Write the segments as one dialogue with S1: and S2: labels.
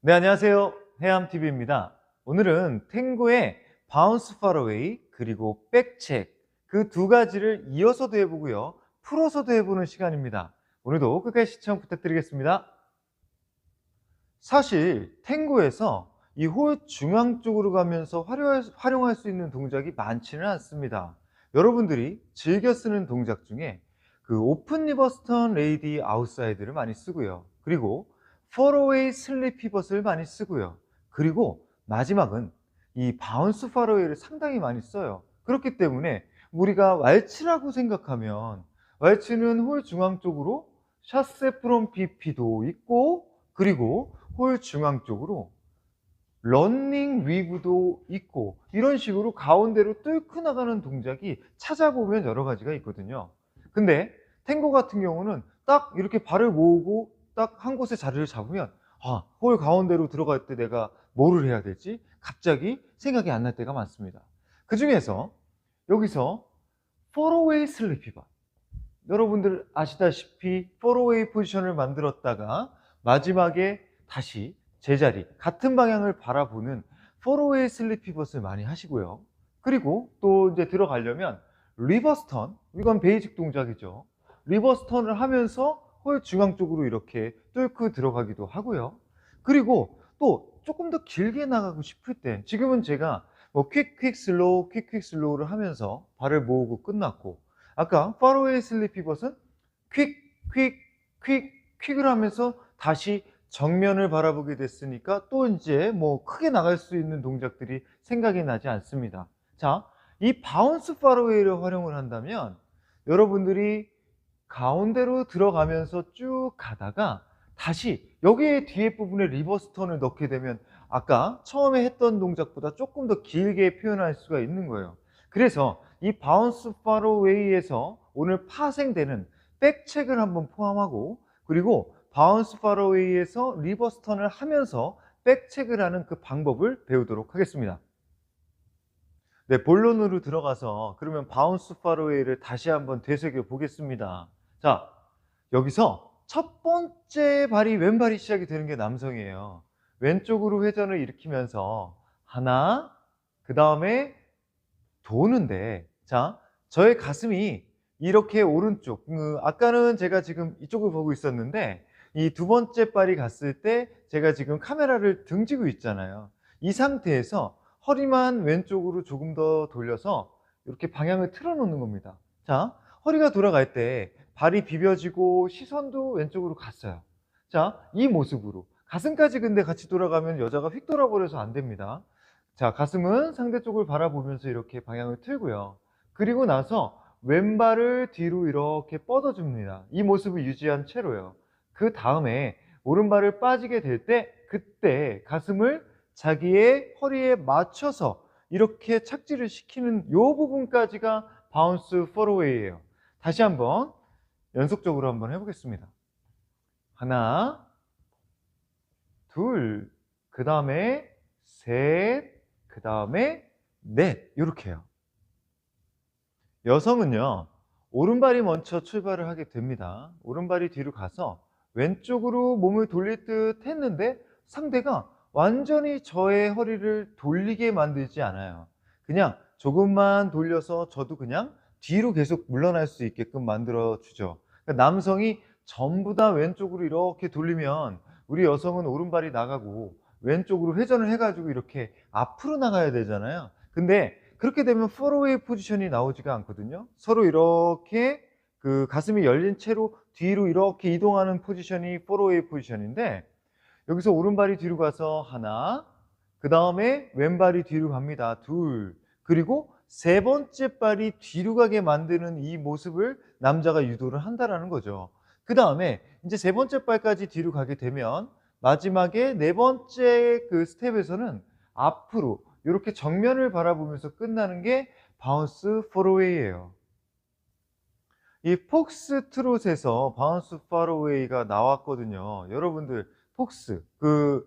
S1: 네, 안녕하세요. 해암TV입니다. 오늘은 탱고의 바운스 파러웨이 그리고 백책 그 두 가지를 이어서도 해보고요. 풀어서도 해보는 시간입니다. 오늘도 끝까지 시청 부탁드리겠습니다. 사실 탱고에서 이 홀 중앙 쪽으로 가면서 활용할, 활용할 수 있는 동작이 많지는 않습니다. 여러분들이 즐겨 쓰는 동작 중에 그 오픈 리버스턴 레이디 아웃사이드를 많이 쓰고요. 그리고 포로웨이 슬립 피벗을 많이 쓰고요. 그리고 마지막은 이 바운스 파로웨이를 상당히 많이 써요. 그렇기 때문에 우리가 왈츠라고 생각하면 왈츠는 홀 중앙 쪽으로 샷세 프롬 BP도 있고 그리고 홀 중앙 쪽으로 런닝 위브도 있고 이런 식으로 가운데로 뚫고 나가는 동작이 찾아보면 여러 가지가 있거든요. 근데 탱고 같은 경우는 딱 이렇게 발을 모으고 딱 한 곳에 자리를 잡으면 아, 홀 가운데로 들어갈 때 내가 뭐를 해야 될지 갑자기 생각이 안 날 때가 많습니다. 그 중에서 여기서 포로웨이 슬리피바 여러분들 아시다시피 포로웨이 포지션을 만들었다가 마지막에 다시 제자리 같은 방향을 바라보는 포로웨이 슬리피벗을 많이 하시고요. 그리고 또 이제 들어가려면 리버스턴 이건 베이직 동작이죠. 리버스턴을 하면서 홀 중앙 쪽으로 이렇게 뚫고 들어가기도 하고요. 그리고 또 조금 더 길게 나가고 싶을 땐 지금은 제가 뭐 퀵, 퀵, 슬로우, 퀵, 퀵, 슬로우를 하면서 발을 모으고 끝났고 아까 파로웨이 슬립 피벗은 퀵, 퀵, 퀵, 퀵을 하면서 다시 정면을 바라보게 됐으니까 또 이제 뭐 크게 나갈 수 있는 동작들이 생각이 나지 않습니다. 자, 이 바운스 파로웨이를 활용을 한다면 여러분들이 가운데로 들어가면서 쭉 가다가 다시 여기에 뒤에 부분에 리버스 턴을 넣게 되면 아까 처음에 했던 동작보다 조금 더 길게 표현할 수가 있는 거예요. 그래서 이 바운스 파로웨이에서 오늘 파생되는 백책을 한번 포함하고 그리고 바운스 파로웨이에서 리버스 턴을 하면서 백책을 하는 그 방법을 배우도록 하겠습니다. 네, 본론으로 들어가서 그러면 바운스 파로웨이를 다시 한번 되새겨 보겠습니다. 자, 여기서 첫 번째 발이 왼발이 시작이 되는 게 남성이에요. 왼쪽으로 회전을 일으키면서 하나, 그 다음에 도는데, 자, 저의 가슴이 이렇게 오른쪽, 음, 아까는 제가 지금 이쪽을 보고 있었는데, 이 두 번째 발이 갔을 때 제가 지금 카메라를 등지고 있잖아요. 이 상태에서 허리만 왼쪽으로 조금 더 돌려서 이렇게 방향을 틀어 놓는 겁니다. 자, 허리가 돌아갈 때 발이 비벼지고 시선도 왼쪽으로 갔어요. 자, 이 모습으로. 가슴까지 근데 같이 돌아가면 여자가 휙 돌아버려서 안 됩니다. 자, 가슴은 상대 쪽을 바라보면서 이렇게 방향을 틀고요. 그리고 나서 왼발을 뒤로 이렇게 뻗어줍니다. 이 모습을 유지한 채로요. 그 다음에 오른발을 빠지게 될 때 그때 가슴을 자기의 허리에 맞춰서 이렇게 착지를 시키는 이 부분까지가 바운스 포로웨이예요. 다시 한번 연속적으로 한번 해보겠습니다. 하나, 둘, 그 다음에 셋, 그 다음에 넷 이렇게 해요. 여성은요 오른발이 먼저 출발을 하게 됩니다. 오른발이 뒤로 가서 왼쪽으로 몸을 돌릴 듯 했는데 상대가 완전히 저의 허리를 돌리게 만들지 않아요. 그냥 조금만 돌려서 저도 그냥 뒤로 계속 물러날 수 있게끔 만들어 주죠. 그러니까 남성이 전부 다 왼쪽으로 이렇게 돌리면 우리 여성은 오른발이 나가고 왼쪽으로 회전을 해가지고 이렇게 앞으로 나가야 되잖아요. 근데 그렇게 되면 포로웨이 포지션이 나오지가 않거든요. 서로 이렇게 그 가슴이 열린 채로 뒤로 이렇게 이동하는 포지션이 포로웨이 포지션인데 여기서 오른발이 뒤로 가서 하나, 그 다음에 왼발이 뒤로 갑니다. 둘, 그리고 세 번째 발이 뒤로 가게 만드는 이 모습을 남자가 유도를 한다라는 거죠. 그 다음에 이제 세 번째 발까지 뒤로 가게 되면 마지막에 네 번째 그 스텝에서는 앞으로 이렇게 정면을 바라보면서 끝나는 게 바운스 포로웨이예요. 이 폭스 트롯에서 바운스 파로웨이가 나왔거든요. 여러분들 폭스 그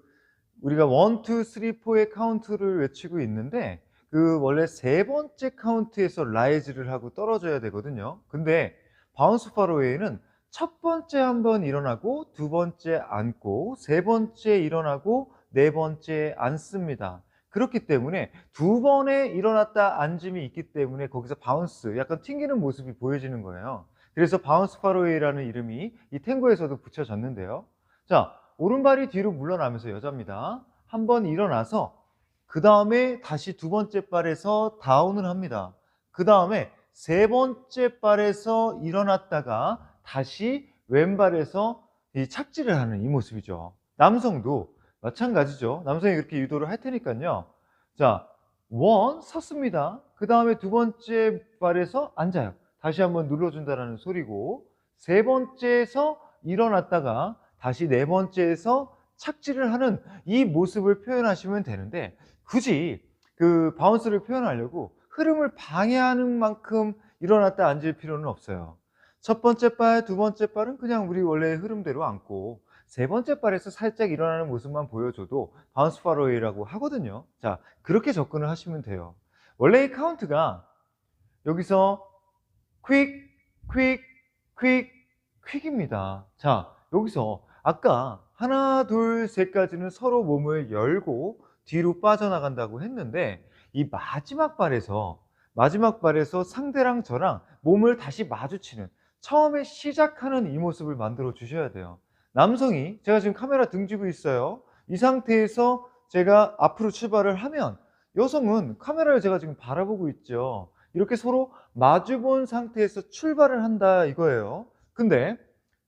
S1: 우리가 1, 2, 3, 4의 카운트를 외치고 있는데 그 원래 세 번째 카운트에서 라이즈를 하고 떨어져야 되거든요. 근데 바운스 파로웨이는 첫 번째 한 번 일어나고 두 번째 앉고 세 번째 일어나고 네 번째에 앉습니다. 그렇기 때문에 두 번에 일어났다 앉음이 있기 때문에 거기서 바운스, 약간 튕기는 모습이 보여지는 거예요. 그래서 바운스 파로웨이라는 이름이 이 탱고에서도 붙여졌는데요. 자, 오른발이 뒤로 물러나면서 여자입니다. 한 번 일어나서 그 다음에 다시 두 번째 발에서 다운을 합니다. 그 다음에 세 번째 발에서 일어났다가 다시 왼발에서 이 착지를 하는 이 모습이죠. 남성도 마찬가지죠. 남성이 그렇게 유도를 할 테니까요. 자, 원 섰습니다. 그 다음에 두 번째 발에서 앉아요. 다시 한번 눌러준다라는 소리고 세 번째에서 일어났다가 다시 네 번째에서 착지를 하는 이 모습을 표현하시면 되는데 굳이 그 바운스를 표현하려고 흐름을 방해하는 만큼 일어났다 앉을 필요는 없어요. 첫 번째 발, 두 번째 발은 그냥 우리 원래 흐름대로 앉고 세 번째 발에서 살짝 일어나는 모습만 보여줘도 바운스 파로웨이라고 하거든요. 자, 그렇게 접근을 하시면 돼요. 원래 이 카운트가 여기서 퀵, 퀵, 퀵, 퀵입니다. 자, 여기서 아까 하나, 둘, 셋까지는 서로 몸을 열고 뒤로 빠져나간다고 했는데 이 마지막 발에서 마지막 발에서 상대랑 저랑 몸을 다시 마주치는 처음에 시작하는 이 모습을 만들어 주셔야 돼요. 남성이 제가 지금 카메라 등지고 있어요. 이 상태에서 제가 앞으로 출발을 하면 여성은 카메라를 제가 지금 바라보고 있죠. 이렇게 서로 마주본 상태에서 출발을 한다 이거예요. 근데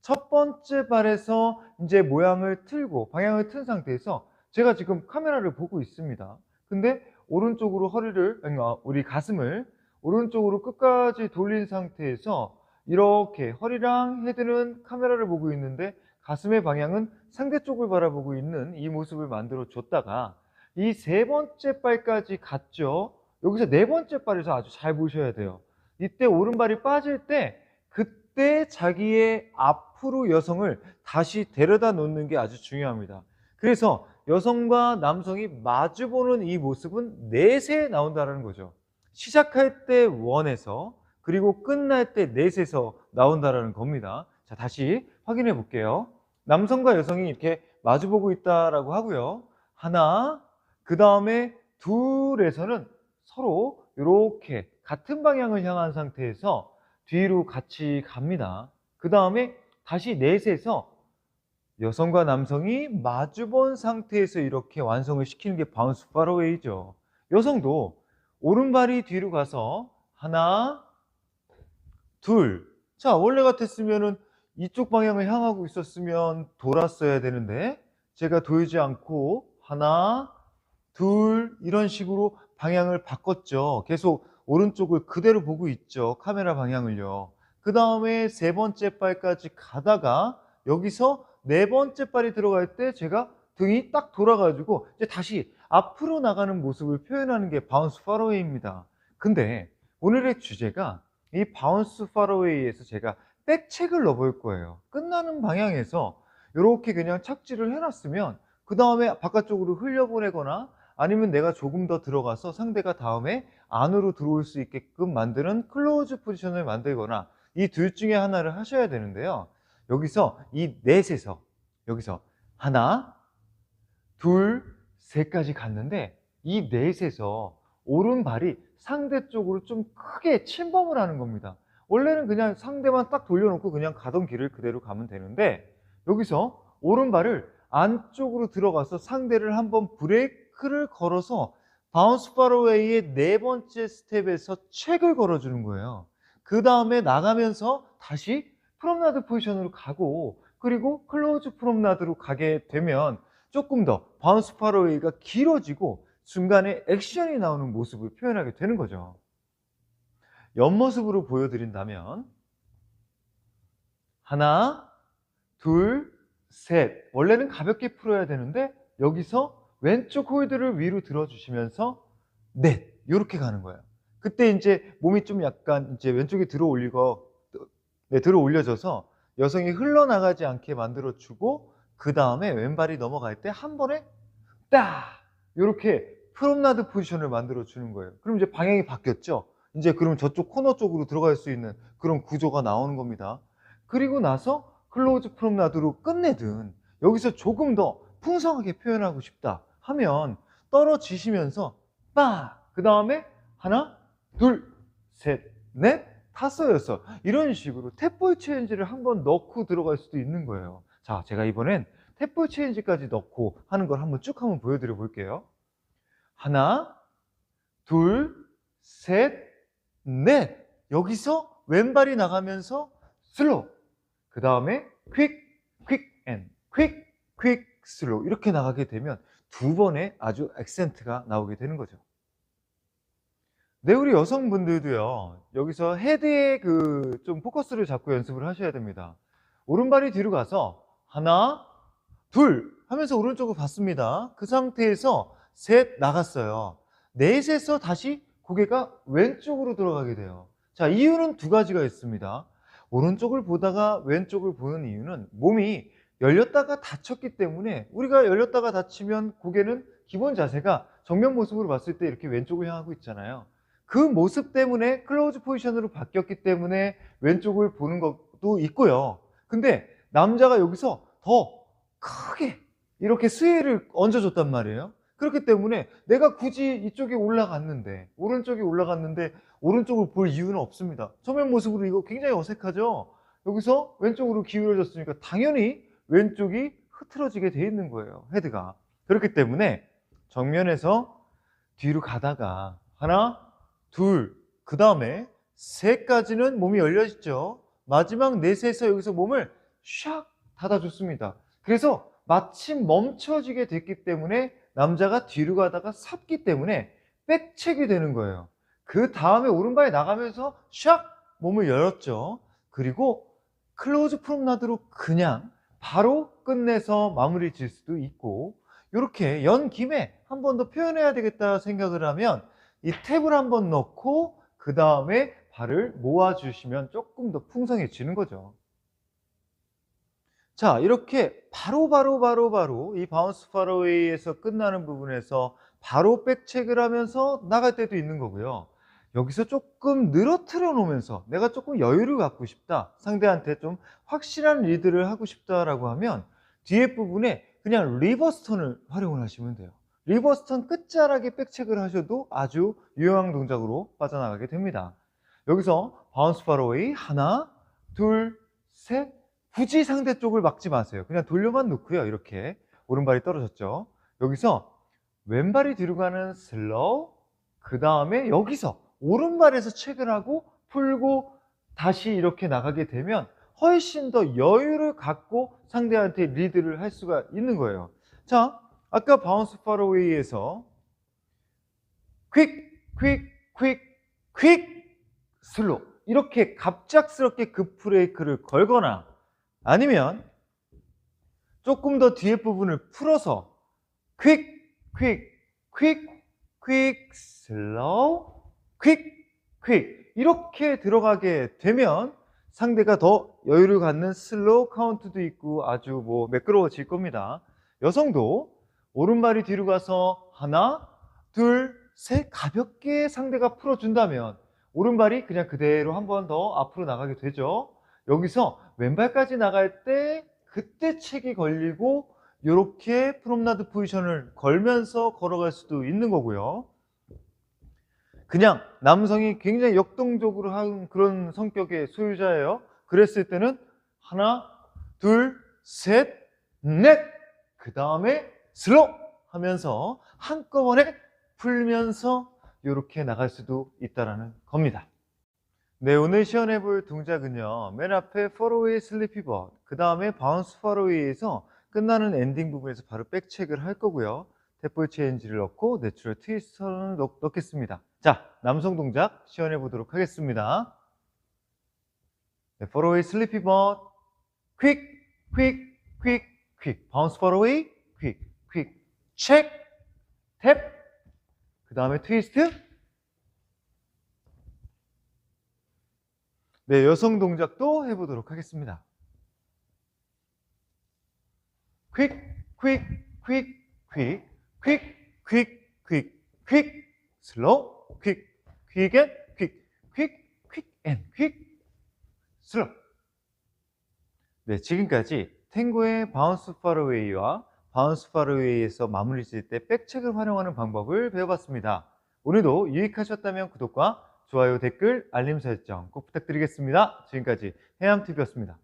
S1: 첫 번째 발에서 이제 모양을 틀고 방향을 튼 상태에서 제가 지금 카메라를 보고 있습니다. 근데 오른쪽으로 허리를 아, 우리 가슴을 오른쪽으로 끝까지 돌린 상태에서 이렇게 허리랑 헤드는 카메라를 보고 있는데 가슴의 방향은 상대 쪽을 바라보고 있는 이 모습을 만들어 줬다가 이 세 번째 발까지 갔죠. 여기서 네 번째 발에서 아주 잘 보셔야 돼요. 이때 오른발이 빠질 때 그때 자기의 앞으로 여성을 다시 데려다 놓는 게 아주 중요합니다. 그래서 여성과 남성이 마주보는 이 모습은 넷에 나온다는 거죠. 시작할 때 원에서 그리고 끝날 때 넷에서 나온다는 겁니다. 자, 다시 확인해 볼게요. 남성과 여성이 이렇게 마주보고 있다라고 하고요. 하나, 그 다음에 둘에서는 서로 이렇게 같은 방향을 향한 상태에서 뒤로 같이 갑니다. 그 다음에 다시 넷에서 여성과 남성이 마주본 상태에서 이렇게 완성을 시키는 게 바운스 파로웨이죠. 여성도 오른발이 뒤로 가서 하나, 둘. 자, 원래 같았으면은 이쪽 방향을 향하고 있었으면 돌았어야 되는데 제가 돌지 않고 하나, 둘 이런 식으로 방향을 바꿨죠. 계속 오른쪽을 그대로 보고 있죠. 카메라 방향을요. 그 다음에 세 번째 발까지 가다가 여기서 네 번째 발이 들어갈 때 제가 등이 딱 돌아가지고 이제 다시 앞으로 나가는 모습을 표현하는 게 바운스 파로웨이입니다. 근데 오늘의 주제가 이 바운스 파로웨이에서 제가 백책을 넣어볼 거예요. 끝나는 방향에서 이렇게 그냥 착지를 해놨으면 그 다음에 바깥쪽으로 흘려보내거나 아니면 내가 조금 더 들어가서 상대가 다음에 안으로 들어올 수 있게끔 만드는 클로즈 포지션을 만들거나 이 둘 중에 하나를 하셔야 되는데요. 여기서 이 넷에서 여기서 하나, 둘, 셋까지 갔는데 이 넷에서 오른발이 상대 쪽으로 좀 크게 침범을 하는 겁니다. 원래는 그냥 상대만 딱 돌려놓고 그냥 가던 길을 그대로 가면 되는데 여기서 오른발을 안쪽으로 들어가서 상대를 한번 브레이크를 걸어서 바운스 파로웨이의 네 번째 스텝에서 책을 걸어주는 거예요. 그 다음에 나가면서 다시 프롬나드 포지션으로 가고 그리고 클로즈 프롬나드로 가게 되면 조금 더 바운스 파로웨이가 길어지고 중간에 액션이 나오는 모습을 표현하게 되는 거죠. 옆모습으로 보여드린다면 하나, 둘, 셋. 원래는 가볍게 풀어야 되는데 여기서 왼쪽 홀드를 위로 들어주시면서 넷 이렇게 가는 거예요. 그때 이제 몸이 좀 약간 이제 왼쪽에 들어 올리고 네, 들어 올려져서 여성이 흘러나가지 않게 만들어 주고 그 다음에 왼발이 넘어갈 때 한 번에 딱 이렇게 프롬나드 포지션을 만들어 주는 거예요. 그럼 이제 방향이 바뀌었죠. 이제 그럼 저쪽 코너 쪽으로 들어갈 수 있는 그런 구조가 나오는 겁니다. 그리고 나서 클로즈 프롬나드로 끝내든 여기서 조금 더 풍성하게 표현하고 싶다 하면 떨어지시면서 빠! 그 다음에 하나, 둘, 셋, 넷, 여섯 이런 식으로 탭보이 체인지를 한번 넣고 들어갈 수도 있는 거예요. 자, 제가 이번엔 탭보이 체인지까지 넣고 하는 걸 한번 쭉 한번 보여드려 볼게요. 하나, 둘, 셋, 넷. 여기서 왼발이 나가면서 슬로우. 그 다음에 퀵, 퀵 앤 퀵, 퀵, 슬로우. 이렇게 나가게 되면 두 번의 아주 액센트가 나오게 되는 거죠. 네, 우리 여성분들도요, 여기서 헤드에 그 좀 포커스를 잡고 연습을 하셔야 됩니다. 오른발이 뒤로 가서 하나, 둘 하면서 오른쪽을 봤습니다. 그 상태에서 셋 나갔어요. 넷에서 다시 고개가 왼쪽으로 들어가게 돼요. 자, 이유는 두 가지가 있습니다. 오른쪽을 보다가 왼쪽을 보는 이유는 몸이 열렸다가 닫혔기 때문에 우리가 열렸다가 닫히면 고개는 기본 자세가 정면 모습으로 봤을 때 이렇게 왼쪽을 향하고 있잖아요. 그 모습 때문에 클로즈 포지션으로 바뀌었기 때문에 왼쪽을 보는 것도 있고요. 근데 남자가 여기서 더 크게 이렇게 스웨를 얹어줬단 말이에요. 그렇기 때문에 내가 굳이 이쪽에 올라갔는데 오른쪽에 올라갔는데 오른쪽을 볼 이유는 없습니다. 정면 모습으로 이거 굉장히 어색하죠. 여기서 왼쪽으로 기울어졌으니까 당연히 왼쪽이 흐트러지게 돼 있는 거예요. 헤드가. 그렇기 때문에 정면에서 뒤로 가다가 하나, 둘, 그 다음에 세까지는 몸이 열려 있죠. 마지막 넷에서 여기서 몸을 샥 닫아줬습니다. 그래서 마침 멈춰지게 됐기 때문에 남자가 뒤로 가다가 섰기 때문에 백책이 되는 거예요. 그 다음에 오른발이 나가면서 샥 몸을 열었죠. 그리고 클로즈 프롬나드로 그냥 바로 끝내서 마무리 질 수도 있고 이렇게 연 김에 한 번 더 표현해야 되겠다 생각을 하면 이 탭을 한번 넣고 그 다음에 발을 모아주시면 조금 더 풍성해지는 거죠. 자, 이렇게 바로 바로 바로 바로 이 바운스 파로웨이에서 끝나는 부분에서 바로 백체크를 하면서 나갈 때도 있는 거고요. 여기서 조금 늘어뜨려 놓으면서 내가 조금 여유를 갖고 싶다. 상대한테 좀 확실한 리드를 하고 싶다라고 하면 뒤에 부분에 그냥 리버스 턴을 활용을 하시면 돼요. 리버스턴 끝자락에 백체크를 하셔도 아주 유용한 동작으로 빠져나가게 됩니다. 여기서 바운스 파로웨이 하나, 둘, 셋, 굳이 상대 쪽을 막지 마세요. 그냥 돌려만 놓고요. 이렇게 오른발이 떨어졌죠. 여기서 왼발이 뒤로 가는 슬로우 그 다음에 여기서 오른발에서 체크를 하고 풀고 다시 이렇게 나가게 되면 훨씬 더 여유를 갖고 상대한테 리드를 할 수가 있는 거예요. 자, 아까 바운스 파로웨이에서 퀵, 퀵, 퀵, 퀵, 슬로 이렇게 갑작스럽게 급 브레이크를 걸거나 아니면 조금 더 뒤에 부분을 풀어서 퀵, 퀵, 퀵, 퀵, 슬로우, 퀵, 퀵 이렇게 들어가게 되면 상대가 더 여유를 갖는 슬로우 카운트도 있고 아주 뭐 매끄러워질 겁니다. 여성도 오른발이 뒤로 가서 하나, 둘, 셋 가볍게 상대가 풀어준다면 오른발이 그냥 그대로 한 번 더 앞으로 나가게 되죠. 여기서 왼발까지 나갈 때 그때 책이 걸리고 이렇게 프롬나드 포지션을 걸면서 걸어갈 수도 있는 거고요. 그냥 남성이 굉장히 역동적으로 한 그런 성격의 소유자예요. 그랬을 때는 하나, 둘, 셋, 넷. 그 다음에 슬로 하면서 한꺼번에 풀면서 이렇게 나갈 수도 있다는 겁니다. 네, 오늘 시연해 볼 동작은요. 맨 앞에 포로웨이 슬리피버, 그 다음에 바운스 포로웨이에서 끝나는 엔딩 부분에서 바로 백체크를 할 거고요. 탭볼 체인지를 넣고 내추럴 트위스터를 넣, 넣겠습니다. 자, 남성 동작 시연해 보도록 하겠습니다. 네, 포로웨이 슬리피버, 퀵, 퀵, 퀵, 퀵, 바운스 포로웨이, 퀵, 퀵, 체크, 탭, 그 다음에 트위스트, 네, 여성 동작도 해보도록 하겠습니다. 퀵, 퀵, 퀵, 퀵, 퀵, 퀵, 퀵, 퀵, 슬로우, 퀵, 퀵 앤 퀵, 퀵, 퀵 앤 퀵, 슬로우. 네, 지금까지 탱고의 바운스 파로웨이와 바운스 파르웨이에서 마무리 지을 때 백책을 활용하는 방법을 배워봤습니다. 오늘도 유익하셨다면 구독과 좋아요, 댓글, 알림 설정 꼭 부탁드리겠습니다. 지금까지 해암TV였습니다.